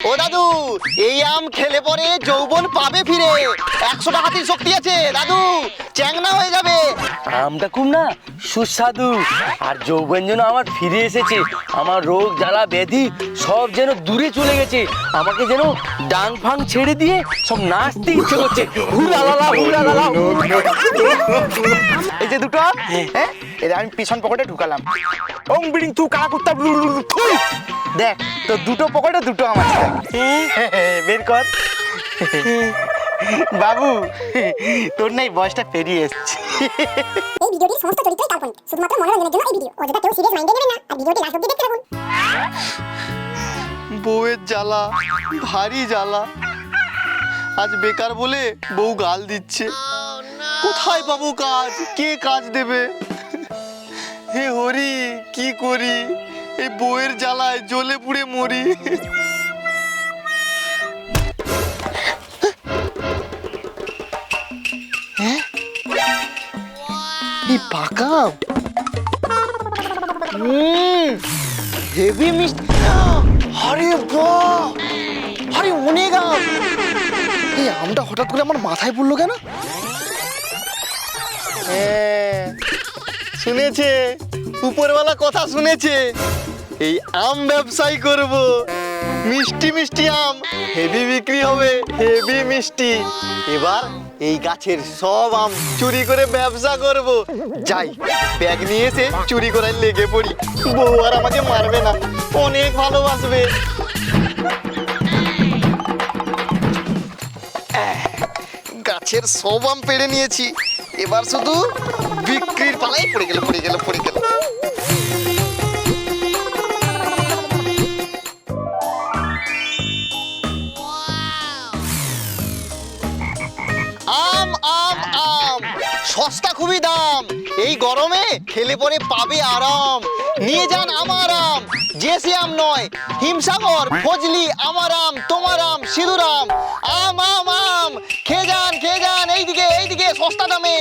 ও দাদু এই আম খেলে পরে যৌবন পাবে ফিরে। একশো টাকাতির শক্তি আছে দাদু চ্যাংনা হয়ে যাবে। আমটা খুব না সুস্বাদু আর যৌবন যেন আমার ফিরে এসেছে আমার রোগ জ্বালা ব্যাধি সব যেন দূরে চলে গেছে আমাকে যেন ডাং ফাং ছেড়ে দিয়ে সব নাচতে ইচ্ছে করছে। এই যে দুটো হ্যাঁ? এদের আমি পিছন পকেটে ঢুকালাম। ওং বিড়িং তু কালা কুত্তা। দেখ তো দুটো পকেটে দুটো আমার বের কর। বাবু তোর নাই বয়সটা পেরিয়ে এসছে। এই ভিডিওটির সমস্ত চরিত্রই কাল্পনিক শুধুমাত্র মনোরঞ্জনের জন্য এই ভিডিও। অযথা কেউ সিরিয়াস মাইন্ডে নেবেন না আর ভিডিওটি লাস্ট অব্দি দেখতে থাকুন। বউয়ের জ্বালা ভারী জ্বালা। আজ বেকার বলে বউ গাল দিচ্ছে। কোথায় পাবো কাজ? কে কাজ দেবে? হে হরি কি করি? এই বউয়ের জ্বালায় জ্বলে পুড়ে মরি। হ্যাঁ? পাকা? হেভি অনেক আমটা হঠাৎ করে আমার মাথায় পড়ল কেন? হ্যাঁ, শুনেছে? উপরওয়ালা কথা শুনেছে? এই আম ব্যবসায়ী করব। মিষ্টি মিষ্টি আম, হেভি বিক্রি হবে, হেভি মিষ্টি। এবার এই গাছের সব আম চুরি করে ব্যবসা করব। যাই, ব্যাগ নিয়ে এসে চুরি করায় লেগে পড়ি। বউ আর আমাকে মারবে না। অনেক ভালোবাসবে। গাছের সব আম পেড়ে নিয়েছি। এবার শুধু বিক্রির পালাই পড়ে গেল পড়ে গেল পড়ে গেল। আম আম আম। সস্তা খুবই দাম। এই গরমে খেলে পরে পাবে আরাম। নিয়ে যান আমার আম। যে সে আম নয়, হিমসাগর, ফজলি, আমার আম, তোমার আম, সিঁদুর আম। আম আম খেয়ে যান খেয়ে যান। এইদিকে এইদিকে, সস্তা দামে।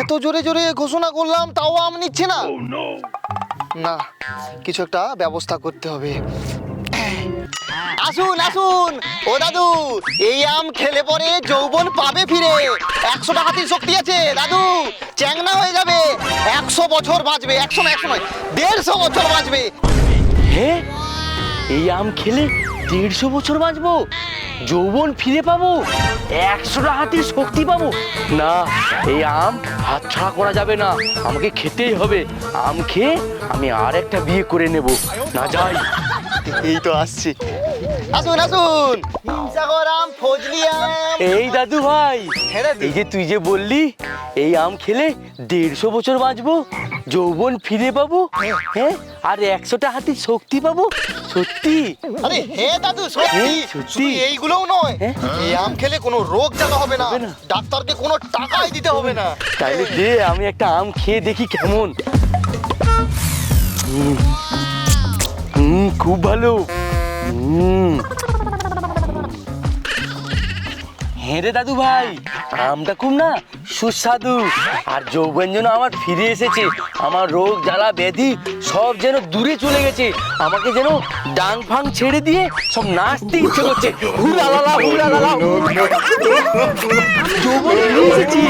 এত জোরে জোরে ঘোষণা করলাম তাও আম নিচ্ছে না। না কিছু একটা ব্যবস্থা করতে হবে। আসুন আসুন। ও দাদু এই আম খেলে পরে যৌবন পাবে ফিরে। একশো টাকাতির শক্তি আছে দাদু। চ্যাংনা হয়ে যাবে। একশো বছর বাঁচবে একশো না একশো নয় দেড়শো বছর বাঁচবে। হ্যাঁ এই আম খেলে দেড়শো বছর বাঁচবো, যৌবন ফিরে পাবো, একশোটা হাতির শক্তি পাবো। না, এই আম হাত ছাড়া করা যাবে না, আমাকে খেতেই হবে। আম খেয়ে আমি আর একটা বিয়ে করে নেব। না যাই। এই তো আসছে। আসুন আসুন। হিমসাগর আম ফজলি আম। এই দাদু ভাই হ্যাঁ দাদু। এই যে তুই যে বললি এই আম খেলে দেড়শো বছর বাঁচবো যৌবন ফিরে পাবো হ্যাঁ। আর একশোটা হাতির শক্তি পাবো। সত্যি? আরে হে দাদু সত্যি। হ্যাঁ, সত্যি। এইগুলোও নয় হ্যাঁ? এই আম খেলে কোনো রোগ জ্বালা হবে না ডাক্তারকে কোনো টাকাই দিতে হবে না। তাইলে দে আমি একটা আম খেয়ে দেখি কেমন। হুম, খুব ভালো। হুম। হ্যাঁ রে দাদু ভাই আমটা খুব না সুস্বাদু। আর যৌবন যেন আমার ফিরে এসেছে আমার রোগ জ্বালা ব্যাধি সব যেন দূরে চলে গেছে। আমাকে যেন ডাং ফাং ছেড়ে দিয়ে সব নাচতে ইচ্ছে করছে। হুলা লালা হুলা যৌবন ফিরে এসেছি।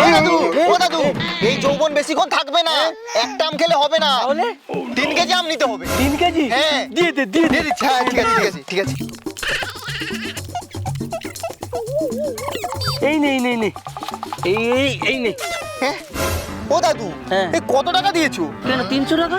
ও দাদু এই যৌবন বেশিক্ষণ থাকবে না। একটা আম খেলে হবে না। তাহলে? তিন কেজি আম নিতে হবে। তিন কেজি? হ্যাঁ। দিয়ে দে দিয়ে দে। ঠিক আছে ঠিক আছে ঠিক আছে। এই নে এই নে এই এই এই হ্যাঁ? ও দাদু হ্যাঁ। এই কত টাকা দিয়েছ? কেন তিনশো টাকা?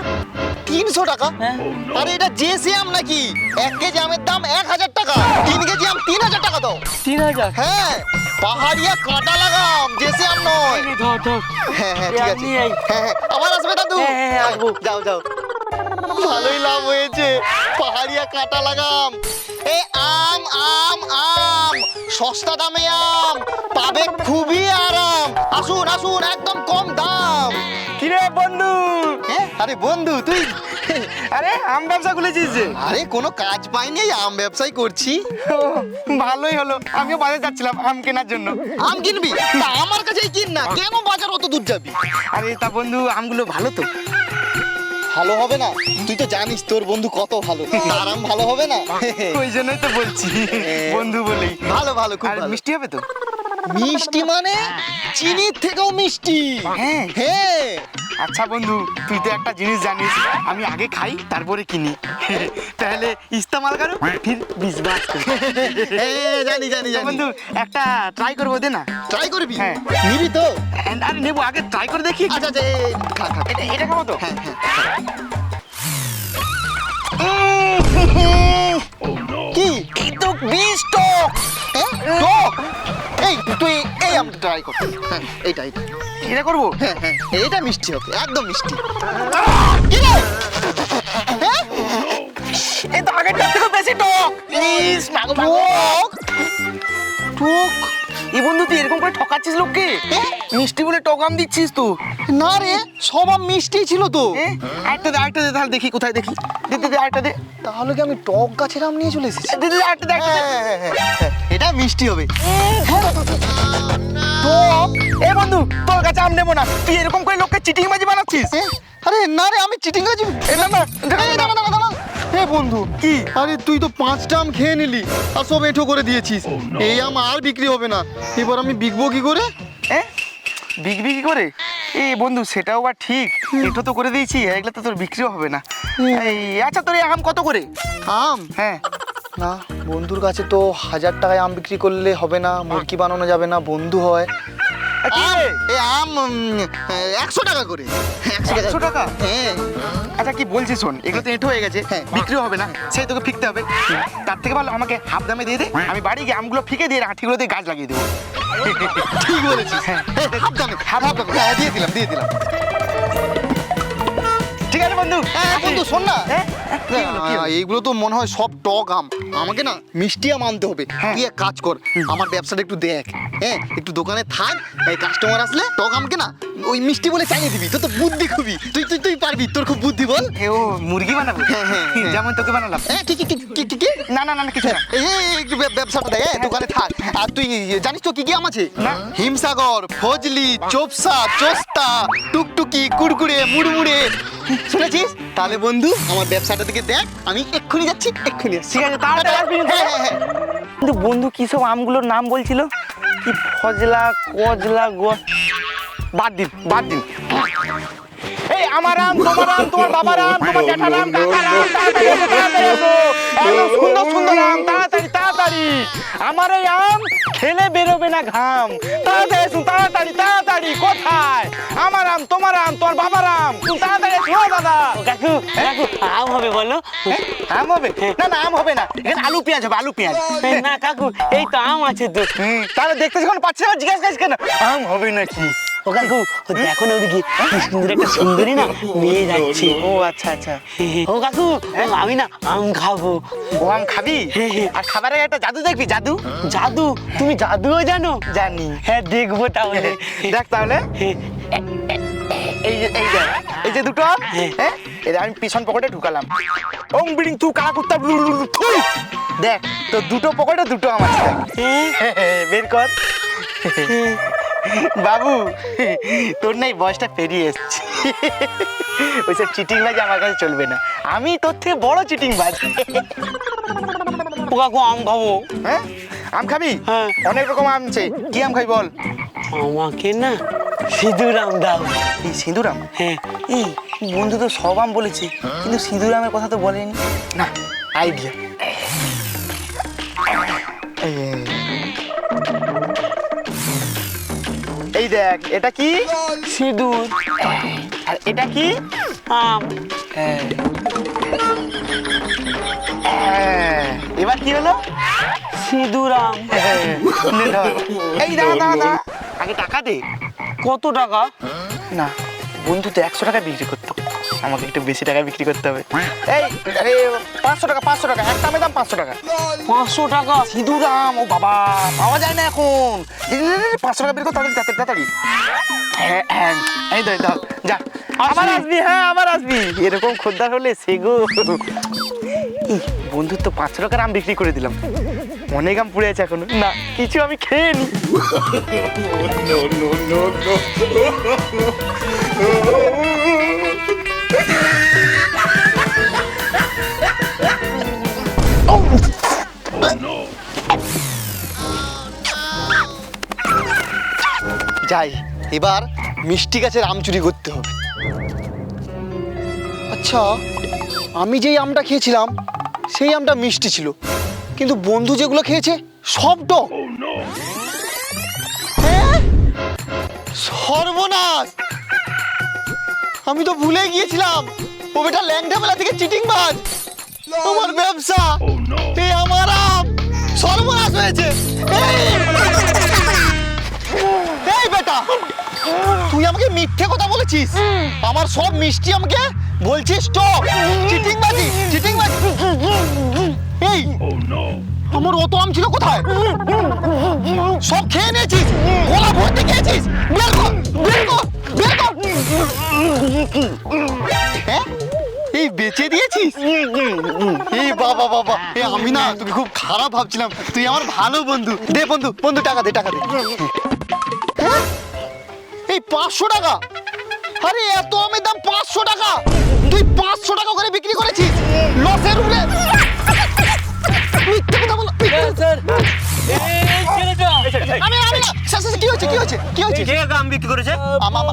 তিনশো টাকা? হ্যাঁ। আরে এটা যে আম নাকি? এক কেজি আমের দাম এক হাজার টাকা। তিন কেজি আম তিন হাজার টাকা দাও। তিন হাজার? হ্যাঁ পাহাড়িয়া কাঁটা লাগাম যে সে আম নয়। ধর ধর। হ্যাঁ হ্যাঁ ঠিক আছে। হ্যাঁ হ্যাঁ আবার আসবে দাদু? হ্যাঁ, আসব। যাও যাও। ভালোই লাভ হয়েছে। পাহাড়িয়া কাঁটা লাগাম। এ আম সস্তা দামে আম পাবে খুবই আরাম। আসুন আসুন একদম কম দাম। কিরে বন্ধু? আরে বন্ধু তুই? আরে আম ব্যবসা খুলেছিস যে। আরে কোনো কাজ পাইনি আম ব্যবসাই করছি। ভালোই হলো। আমিও বাজারে যাচ্ছিলাম আম কেনার জন্য। আম কিনবি? আমার কাছেই কিন না কেন বাজার অত দূর যাবি? আরে তা বন্ধু আমগুলো ভালো তো। ভালো হবে না? তুই তো জানিস তোর বন্ধু কত ভালো। আরাম ভালো হবে না? ওই জন্যই তো বলছি বন্ধু বলি ভালো ভালো খুব ভালো। মিষ্টি হবে তো? মিষ্টি মানে? চিনির থেকেও মিষ্টি। হ্যাঁ। হ্যাঁ। আচ্ছা বন্ধু তুই তো একটা জিনিস জানিস আমি আগে খাই তারপরে কিনি। তাহলে ইস্তেমাল করো ফির বিশ্বাস জানি জানি জানি। বন্ধু একটা ট্রাই করব দে না। ট্রাই করবি? হ্যাঁ। নিবি তো? আরে নেব আগে ট্রাই করে দেখি। আচ্ছা আচ্ছা খা খা। এটা এটা খাব তো? হ্যাঁ হ্যাঁ। কি? এই তো বিষ টক? টক? এই তুই এই আমি ট্রাই কর। হ্যাঁ এইটা এইটা। এটা করব? হ্যাঁ হ্যাঁ। এইটা মিষ্টি হবে একদম মিষ্টি। হ্যাঁ? এই তো আগেরটার থেকে বেশি টক। Please talk? টক? এই বন্ধু তুই এরকম করে ঠকাচ্ছিস লোককে? মিষ্টি বলে টক আম দিচ্ছিস তো। না রে সব আম মিষ্টি ছিল তো। এ, আরেকটা দে আরেকটা দে তাহলে দেখি কোথায় দেখি। দে দে আরেকটা দে। তাহলে কি আমি টক গাছের আম নিয়ে চলে এসেছি? দে দে আরেকটা দে। হ্যাঁ, হ্যাঁ, হ্যাঁ, এটা মিষ্টি হবে। টক? এ বন্ধু তোর কাছে আম নেব না। তুই এরকম করে লোককে চিটিং বাজি বানাচ্ছিস? এ, আরে না রে আমি চিটিং আছি এ না না এই, দাঁড়া, এ বন্ধু কি? আরে তুই তো পাঁচটা আম খেয়ে নিলি আর সব এঁঠো করে দিয়েছিস। এই আম আর বিক্রি হবে না। এবার আমি বিকবো কি করে? এ? বিক্রি বিক্রি করে? এই বন্ধু সেটাও বা ঠিক। এটা তো করে দিয়েছি এগুলো তো তোর বিক্রিও হবে না। এই আচ্ছা তোর এই আম কত করে? আম? হ্যাঁ। না বন্ধুর কাছে তো হাজার টাকায় আম বিক্রি করলে হবে না মুরগি বানানো যাবে না বন্ধু হয়। এ, কি আম? এ আম একশো টাকা করে। একশো টাকা? হ্যাঁ। আচ্ছা কি বলছিস শোন এগুলো তো এঁটো হয়ে গেছে হ্যাঁ। বিক্রিও হবে না সেই তোকে ফিকতে হবে। তার থেকে ভালো আমাকে হাফ দামে দিয়ে দে আমি বাড়ি গিয়ে আমগুলো ফিকে দিয়ে আঠিগুলো দিয়ে গাছ লাগিয়ে দেবো। ঠিক বলেছিস। হ্যাঁ। হাফ দামে হাফ হাফ দামে। হ্যাঁ দিয়ে দিলাম দিয়ে দিলাম। ঠিক আছে বন্ধু হ্যাঁ বন্ধু শোন না। এইগুলো তো মনে হয় সব টক আম। আমাকে না মিষ্টি আম আনতে হবে। হ্যাঁ। তুই এক কাজ কর আমার ব্যবসাটা একটু দেখ। হ্যাঁ একটু দোকানে থাক এই কাস্টমার আসলে টক আমকে না ওই মিষ্টি বলে চাইয়ে দিবি তোর তো বুদ্ধি খুবই। তুই তুই তুই পারবি তোর খুব বুদ্ধি বল। ও মুরগি বানাবো? হ্যাঁ, হ্যাঁ, হ্যাঁ। যেমন তোকে বানালাম। কি কি কি কি কি কি? না না না না, কিছু না। এই ব্যবসাটা দেখ হ্যাঁ, দোকানে থাক। আর তুই জানিস তো কি কি আম আছে। হিমসাগর ফজলি চোপসা চোস্তা টুকটুকি কুড়কুড়ে মুড়মুড়ে। শুনেছিস? তাহলে বন্ধু আমার ব্যবসাটা থেকে দেখ আমি এক্ষুনি যাচ্ছি এক্ষুনি ঠিক আছে তাড়াতাড়ি আসবি কিন্তু। হ্যাঁ হ্যাঁ কিন্তু বন্ধু কি সব আমগুলোর নাম বলছিল? কি ফজলা কজলা গো বাদ দিন বাদ দিন। এই আমার আম তোমার আম তোমার বাবার আম তোমার জ্যাঠার আম কাকার আম তাড়াতাড়ি এসো তাড়াতাড়ি এসো। একদম সুন্দর সুন্দর আম তাড়াতাড়ি তাড়াতাড়ি। আমার এই আম খেলে বেরোবে না ঘাম। তাড়াতাড়ি এসুন তাড়াতাড়ি তাড়াতাড়ি কোথায়? আমার আম তোমার আম তোমার বাবার আম তুমি তাড়াতাড়ি এসো দাদা। কাকু কাকু আম হবে বলো। হ্যাঁ? আম হবে? না না আম হবে না। এখানে আলু পেঁয়াজ হবে আলু পেঁয়াজ। না কাকু এই তো আম আছে তো। হুম, তাহলে দেখতে যখন পাচ্ছি না জিজ্ঞাসা করিস কেন? আম হবে নাকি? ও কাকু ও দেখো না ওদিকে কি সুন্দর একটা সুন্দরী না মেয়ে যাচ্ছে। ও আচ্ছা আচ্ছা। ও কাকু আমি না আম খাব। ও আম খাবি? আর খাবারে একটা জাদু দেখবি জাদু? জাদু? তুমি জাদুও জানো? জানি। হ্যাঁ দেখব তাহলে। দেখ তাহলে। এই যে এই যে এই যে দুটো। আম, হ্যাঁ আমি পিছন পকেটে ঢুকালাম। ওং বিড়িং তু কালা কুত্তা। দেখ তো দুটো পকেটে দুটো আম আছে। বের কর। বাবু তোর নাই বয়সটা পেরিয়ে এসছে। ওইসব চিটিং বাজ আমার কাছে চলবে না। আমি তোর থেকে বড় চিটিং বাজ। ও কাকু আম খাব। হ্যাঁ? আম খাবি? হ্যাঁ। অনেক রকম আম আছে। কি আম খাবি বল? আমাকে না সিঁদুর আম দাও। এই সিঁদুর আম? হ্যাঁ। এই বন্ধু তো সব আম বলেছে। কিন্তু সিঁদুর আমের কথা তো বলেনি। না আইডিয়া। এই দেখ এটা কি? সিঁদুর। আর এটা কি? আম। হ্যাঁ। হ্যাঁ, এবার কি হলো? সিঁদুর আম। নে এই দাঁড়া দাঁড়া। আগে টাকা দে। কত টাকা? না বন্ধু তো একশো টাকা বিক্রি করতো। আমাকে একটু বেশি টাকায় বিক্রি করতে হবে এই এই পাঁচশো টাকা পাঁচশো টাকা একটা আমের দাম পাঁচশো টাকা পাঁচশো টাকা সিঁদুর দাম ও বাবা পাওয়া যায় না এখন পাঁচশো টাকা বের কর তাড়াতাড়ি তাড়াতাড়ি তাড়াতাড়ি হ্যাঁ হ্যাঁ এই ধর ধর যা আবার আসবি হ্যাঁ আবার আসবি এরকম খদ্দার হলে সেগো বন্ধুর তো পাঁচশো টাকার আম বিক্রি করে দিলাম অনেক আম পুড়ে আছে এখনও না কিছু আমি খেয়ে নি যাই এবার মিষ্টি গাছের আম চুরি করতে হবে। আচ্ছা আমি যেই আমটা খেয়েছিলাম সেই আমটা মিষ্টি ছিল। কিন্তু বন্ধু যেগুলো খেয়েছে সব টক। হ্যাঁ? সর্বনাশ! আমি তো ভুলে গিয়েছিলাম। ও বেটা ল্যাংটা মেলা থেকে চিটিং মাছ। আমার ব্যবসা। এই আমার আম। সর্বনাশ হয়েছে। এই! বেটা তুই আমাকে মিথ্যে কথা বলেছিস? আমার সব মিষ্টি আমাকে বলছিস টক চিটিং বাজি চিটিং বাজি এই আমার অত আম ছিল কোথায়? সব খেয়ে নিয়েছিস? গোলা ভর্তি খেয়েছিস? বের কর বের কর বের কর। হ্যাঁ? এই বেচে দিয়েছিস? এই বাবা বাবা। এ আমি না তোকে খুব খারাপ ভাবছিলাম। তুই আমার ভালো বন্ধু। দে বন্ধু বন্ধু টাকা দে টাকা দে? এই পাঁচশো টাকা? আরে এত আমের দাম পাঁচশো টাকা? তুই পাঁচশো টাকা করে বিক্রি করেছিস? লসের উপরে মিথ্যে কথা বলো স্যার। আমি আমি স্যার, স্যার, কি হয়েছে কি হয়েছে কি আম বিক্রি করেছে? আমা-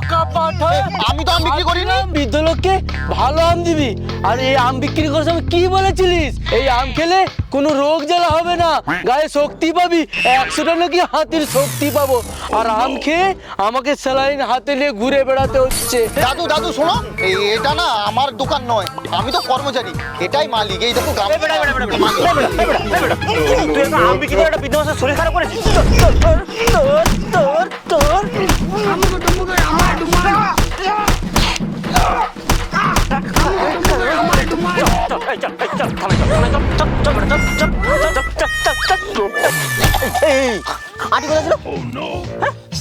তো আম বিক্রি করিনি। বৃদ্ধ লোককে ভালো আম দিবি। আর এই আম বিক্রি করার সময় কি বলেছিলিস? এই আম খেলে কোনো রোগ জ্বালা হবে না। গায়ে শক্তি পাবি। একশোটা নাকি হাতির শক্তি পাবো। আর আম খেয়ে আমাকে স্যালাইন হাতে নিয়ে ঘুরে বেড়াতে হচ্ছে। দাদু দাদু শোনো। এটা না আমার দোকান নয়। আমি তো কর্মচারী। এটাই মালিক। এই দেখো গ্রাম তুই একটা আম বিক্রি করে একটা বৃদ্ধ শরীর খারাপ করেছিস? তোর তোর তোর তোর তোর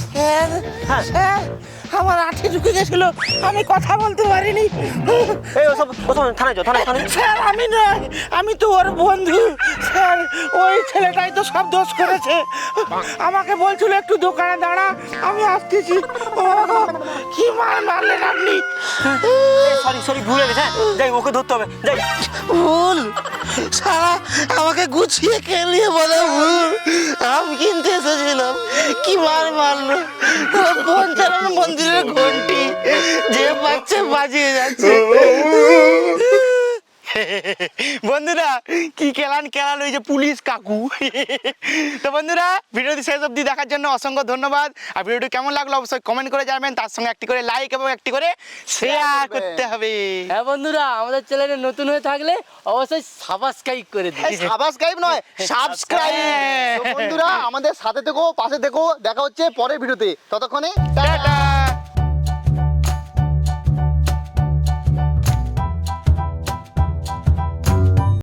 স্যার স্যার আমার আঠে ঢুকে গেছিল আমি কথা বলতে পারিনি থানায় থানায় স্যার আমি নয় আমি তো ওর বন্ধু স্যার ওই ছেলেটাই তো সব দোষ করেছে আমাকে বলছিল একটু দোকানে দাঁড়া আমি আসতেছি কি মার মারলেন আপনি সরি সরি ভুলে গেছে হ্যাঁ? যাই ওকে ধরতে হবে যাই। ভুল। সারা আমাকে গুছিয়ে খেলিয়ে বলে ভুল। আম কিনতে এসেছিলাম। কি মার মারলো? পঞ্চানন মন্দিরের ঘন্টি যে বাচ্চা বাজিয়ে যাচ্ছে। বন্ধুরা কি কেলান কেলান ওই যে পুলিশ কাকু। তো বন্ধুরা ভিডিওটি শেষ অবধি দেখার জন্য অসংখ্য ধন্যবাদ। আর ভিডিওটি কেমন লাগল অবশ্যই কমেন্ট করে জানাবেন। তার সঙ্গে একটি করে লাইক এবং একটি করে শেয়ার করতে হবে। হ্যাঁ বন্ধুরা আমাদের চ্যানেলে নতুন হয়ে থাকলে অবশ্যই সাবস্ক্রাইব করে দিন। সাবস্ক্রাইব নয় সাবস্ক্রাইব বন্ধুরা আমাদের সাথে থেকো পাশে থেকো। দেখা হচ্ছে পরের ভিডিওতে। ততক্ষণে টাটা।